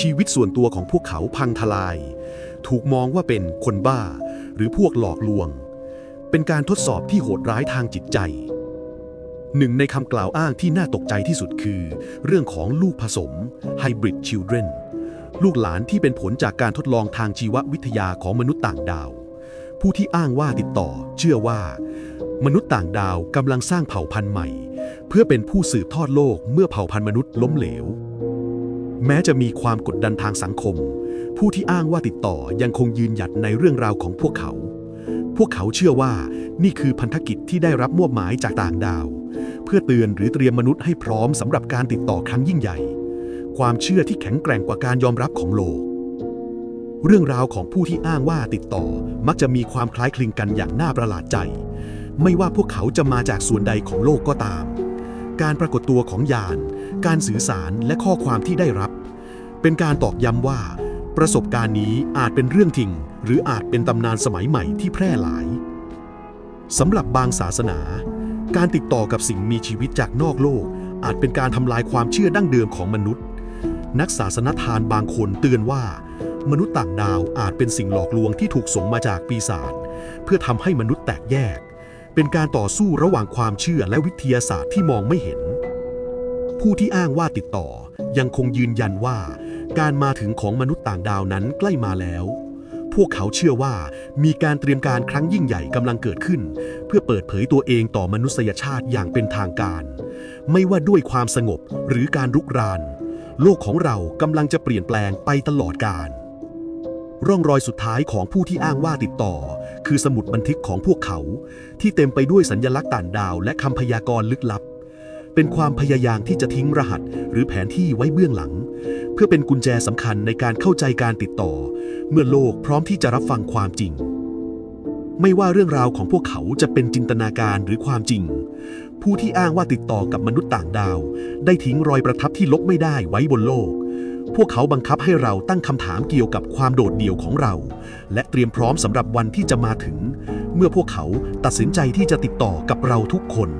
ชีวิตส่วนตัวของพวกเขาพังทลาย ถูกมองว่าเป็นคนบ้า หรือพวกหลอกลวง เป็นการทดสอบที่โหดร้ายทางจิตใจ หนึ่งในคำกล่าวอ้างที่น่าตกใจที่สุดคือ เรื่องของลูกผสม Hybrid Children ลูกหลานที่เป็นผลจากการทดลองทางชีววิทยาของมนุษย์ต่างดาว ผู้ที่อ้างว่าติดต่อ เชื่อว่า มนุษย์ต่างดาวกำลังสร้างเผ่าพันธุ์ใหม่ เพื่อเป็นผู้สืบทอดโลกเมื่อเผ่าพันธุ์มนุษย์ล้มเหลว แม้จะมีความกดดันทางสังคม ผู้ที่อ้างว่าติดต่อยังคงยืนหยัดในเรื่องราวของพวกเขา พวกเขาเชื่อว่านี่คือพันธกิจที่ได้รับมอบหมายจากต่างดาว เพื่อเตือนหรือเตรียมมนุษย์ให้พร้อมสำหรับการติดต่อครั้งยิ่งใหญ่ ความเชื่อที่แข็งแกร่งกว่าการยอมรับของโลก เรื่องราวของผู้ที่อ้างว่าติดต่อมักจะมีความคล้ายคลึงกันอย่างน่าประหลาดใจ ไม่ว่าพวกเขาจะมาจากส่วนใดของโลกก็ตาม การปรากฏตัวของยาน การสื่อสารและข้อความที่ได้รับ เป็นการตอกย้ำว่า ประสบการณ์นี้อาจเป็นเรื่องจริง หรืออาจเป็นตำนานสมัยใหม่ที่แพร่หลายสำหรับบางศาสนา การติดต่อกับสิ่งมีชีวิตจากนอกโลก อาจเป็นการทำลายความเชื่อดั้งเดิมของมนุษย์ นักศาสนทานบางคนเตือนว่า มนุษย์ต่างดาวอาจเป็นสิ่งหลอกลวงที่ถูกส่งมาจากปีศาจเพื่อทำให้มนุษย์แตกแยก เป็นการต่อสู้ระหว่างความเชื่อและวิทยาศาสตร์ที่มองไม่เห็น ผู้ที่อ้างว่าติดต่อ ยังคงยืนยันว่า การมาถึงของมนุษย์ต่างดาวนั้นใกล้มาแล้ว พวกเขาเชื่อว่ามีการเตรียมการครั้งยิ่งใหญ่กำลังเกิดขึ้น เพื่อเปิดเผยตัวเองต่อมนุษยชาติอย่างเป็นทางการ ไม่ว่าด้วยความสงบหรือการรุกราน โลกของเรากำลังจะเปลี่ยนแปลงไปตลอดกาลร่องรอยสุดท้ายของผู้ที่อ้างว่าติดต่อ คือสมุดบันทึกของพวกเขา ที่เต็มไปด้วยสัญลักษณ์ต่างดาวและคำพยากรณ์ลึกลับ เป็นความพยายามที่จะทิ้งรหัสหรือแผนที่ไว้เบื้องหลัง เพื่อเป็นกุญแจสำคัญในการเข้าใจการติดต่อ เมื่อโลกพร้อมที่จะรับฟังความจริง ไม่ว่าเรื่องราวของพวกเขาจะเป็นจินตนาการหรือความจริง ผู้ที่อ้างว่าติดต่อกับมนุษย์ต่างดาว ได้ทิ้งรอยประทับที่ลบไม่ได้ไว้บนโลก พวกเขาบังคับให้เราตั้งคำถามเกี่ยวกับความโดดเดี่ยวของเรา และเตรียมพร้อมสำหรับวันที่จะมาถึง เมื่อพวกเขาตัดสินใจที่จะติดต่อกับเราทุกคน